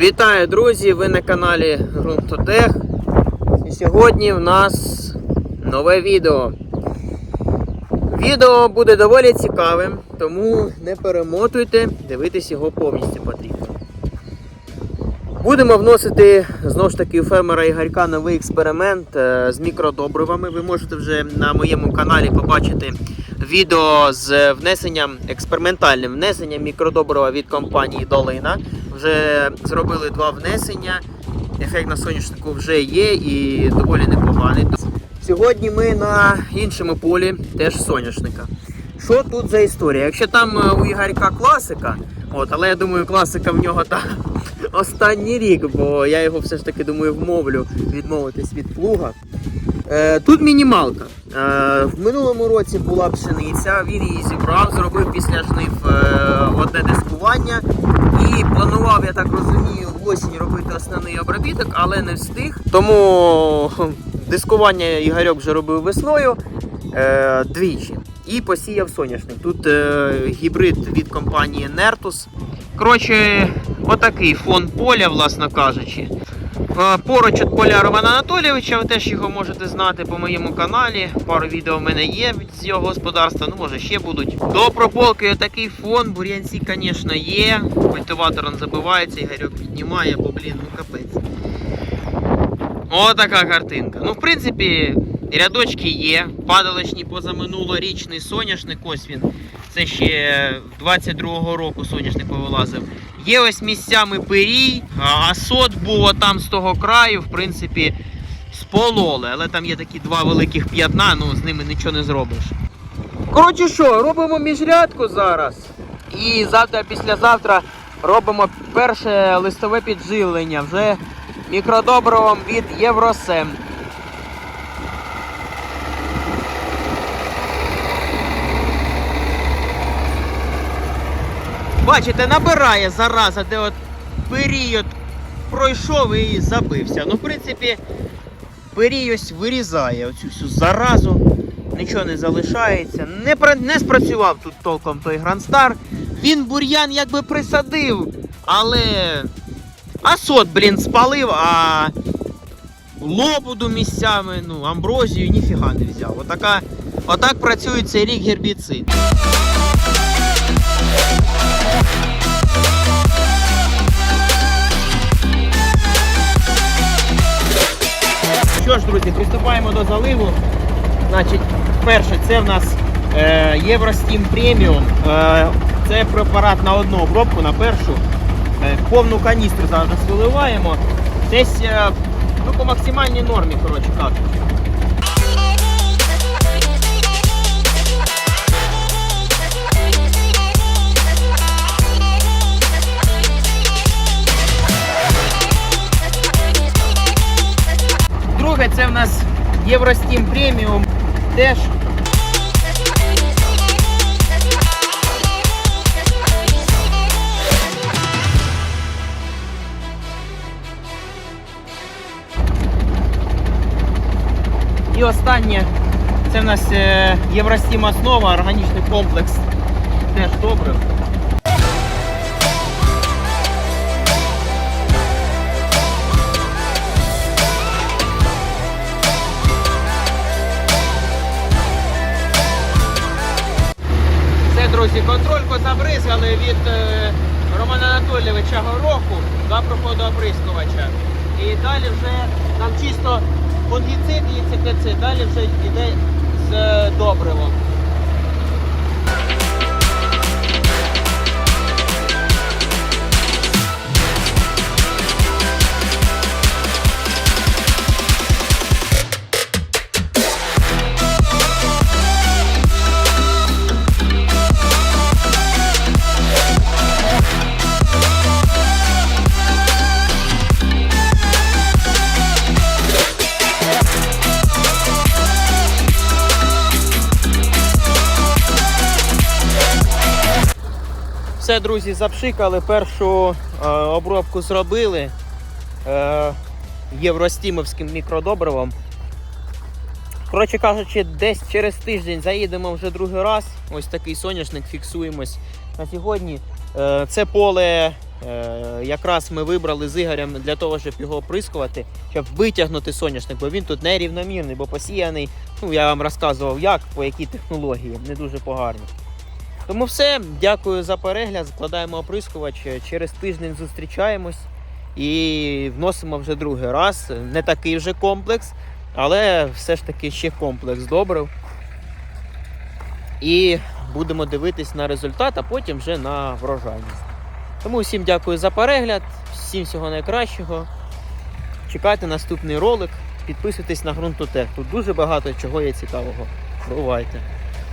Вітаю, друзі! Ви на каналі Грунтотех. І сьогодні в нас нове відео. Відео буде доволі цікавим, тому не перемотуйте, дивитись його повністю потрібно. Будемо вносити знову ж таки у фермера Ігорька новий експеримент е, з мікродобривами. Ви можете вже на моєму каналі побачити відео з внесенням, експериментальним внесенням мікродобрива від компанії Долина. Вже зробили два внесення. Ефект на соняшнику вже є і доволі непоганий. Сьогодні ми на іншому полі, теж соняшника. Що тут за історія? Якщо там е, у Ігорька класика, от, але я думаю, класика в нього там останній рік, бо я його все ж таки думаю вмовлю відмовитись від плуга. Е, тут мінімалка. Е, в минулому році була пшениця, він її зібрав, зробив після жнив е, одне дискування і планував, я так розумію, осінь робити основний обробіток, але не встиг. Тому дискування Ігорьок вже робив весною двічі. І посіяв соняшник. Тут гібрид від компанії Nertus. Коротше, отакий фон поля, власно кажучи. Поруч від поля Романа Анатолійовича, ви теж його можете знати по моєму каналі. Пару відео в мене є з його господарства, ну може ще будуть. До прополки такий фон, бур'янці, звісно, є. Культиватором забивається, Ігорьок піднімає, бо блін, ну капець. Отака картинка. Ну, в принципі, рядочки є. Падалочні позаминулорічний соняшник, ось він. Це ще 22-го року соняшник повилазив. Є ось місцями пирій, а сот був там з того краю, в принципі, спололи. Але там є такі два великих п'ятна, ну з ними нічого не зробиш. Коротше що, робимо міжрядку зараз. І завтра, післязавтра робимо перше листове підживлення вже мікродобривом від Євросем. Бачите, набирає зараза, де от період пройшов і забився. Ну, в принципі, пирій ось вирізає оцю всю заразу, нічого не залишається. Не, не спрацював тут толком той Грандстар. Він бур'ян якби присадив, але асот, блін, спалив, а лобуду місцями, ну, амброзію ніфіга не взяв. Отака, отак працює цей рік гербіцид. Що ж, друзі, приступаємо до заливу. Значить, перше, це в нас е, Євростім преміум. Е, це препарат на одну обробку, на першу. Е, повну каністру зараз виливаємо. Десь е, ну, по максимальній нормі, коротше кажучи. Це в нас Євростім преміум. Теж І останнє, це в нас Євростім основа, органічний комплекс. Теж добре. Друзі, контрольку забризгали від е, Романа Анатолійовича Гороху за проходу обризкувача. І далі вже там чисто фунгіцид і інсектицид, далі вже йде з е, добривом. Все, друзі, запшикали, першу е, обробку зробили е, євростімовським мікродобривом. Коротше кажучи, десь через тиждень заїдемо вже другий раз. Ось такий соняшник фіксуємось на сьогодні. Е, це поле Е, якраз ми вибрали з Ігорем для того, щоб його оприскувати, щоб витягнути соняшник, бо він тут нерівномірний, бо посіяний. Ну, я вам розказував, як, по якій технології, не дуже погарно. Тому все, дякую за перегляд. Складаємо оприскувач. Через тиждень зустрічаємось і вносимо вже другий раз. Не такий вже комплекс, але все ж таки ще комплекс добрив. І будемо дивитись на результат, а потім вже на врожайність. Тому всім дякую за перегляд, всім всього найкращого. Чекайте наступний ролик, підписуйтесь на ґрунтотех. Тут дуже багато чого є цікавого. Бувайте!